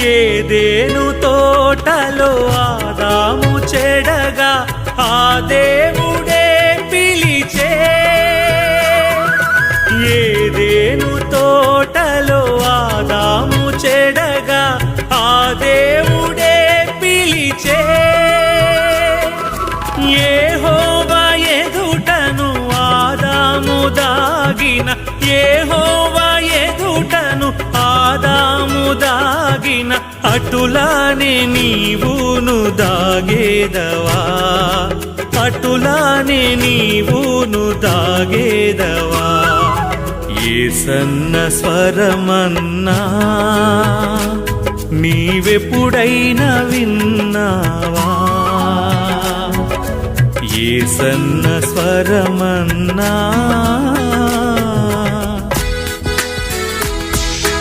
ఏదేను తోటలో ఆదాము చెడగా ఆ దేవుడే పిలిచే. ఏదేను తోటలో ఆదాము చెడగా ఆ దేవుడే పిలిచే. ఏహోవా ఎదుటను ఆదాము దాగిన ఏహోవా ఎదుటను ఆదాము దాగిన అటులానే నీవును దాగేదవా? అటులానే నీవును దాగేదవా? ఏ సన్న స్వరమన్నా నీవెప్పుడైనా విన్నావా? ఏ సన్న స్వరమన్నా